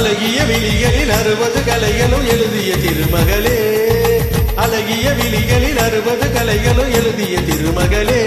அழகிய விழிகளில் அறுபது கலைகளும் எழுதிய திருமகளே. அழகிய விழிகளில் அறுபது கலைகளும் எழுதிய திருமகளே.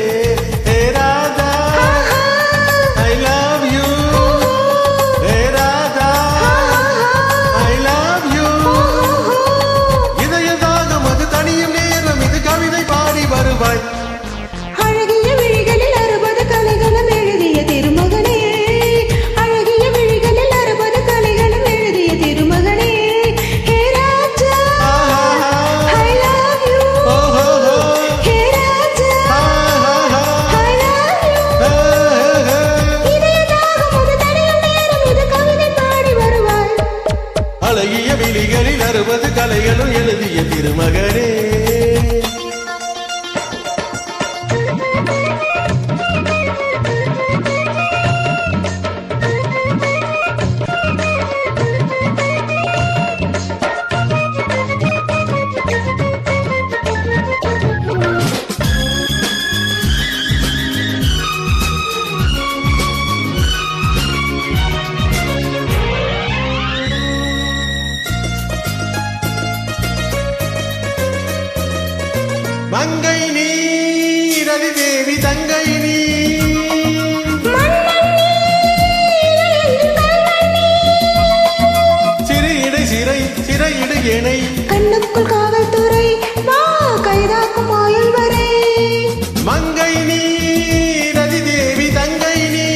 கலைகளும் எழுதிய திருமகனே. மங்கை நீ ரதி தேவி தங்கை நீ சிறு இடை சிறை சிறையிடு எனை கண்ணுக்குள் காவல்துறை வா கைதாக்கும் ஆயுள் வரை. மங்கை நீ ரதி தேவி தங்கை நீ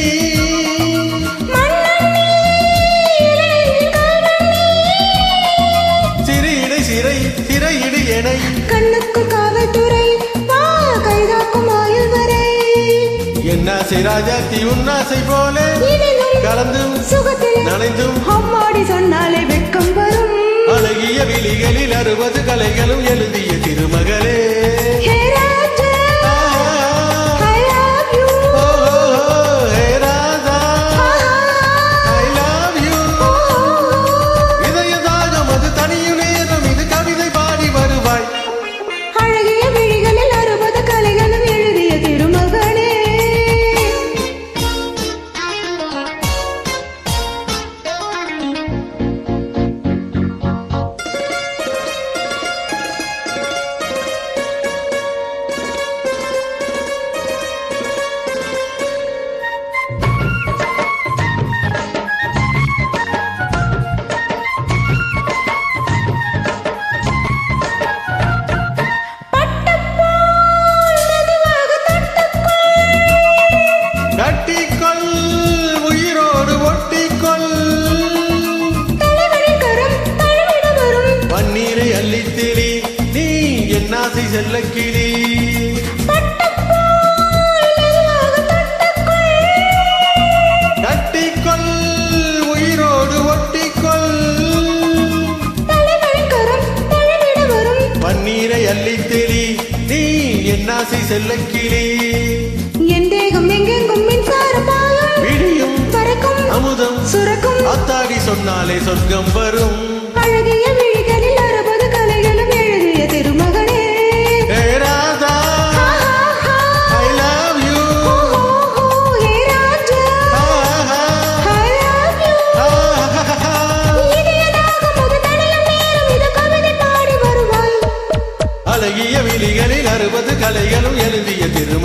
சிறை சிறையிடு கண்ணுக்குள் என்னாசை ராஜாத்தி உன்னாசை போல கலந்தும் சுகத்தில் நனைந்தும் அம்மாடி சொன்னாலே வெட்கம் வரும். அழகிய விழிகளில் அறுபது கலைகளும் எழுதிய திருமகளே. அள்ளித்திரி நீ என்னாசை செல்ல கிளி. கட்டிக்கொள் உயிரோடு ஒட்டிக்கொள். பன்னீரை அள்ளித்தெளி நீ என்னாசை செல்ல கிளி. என் தேகம் எங்கெங்கும் விடியும் பறக்கும் அமுதம். சுரக்கும். அத்தாடி சொன்னாலே சொர்க்கம் வரும். அழகிய அழகிய விழிகளில் அறுபது கலைகளும் எழுதிய திரு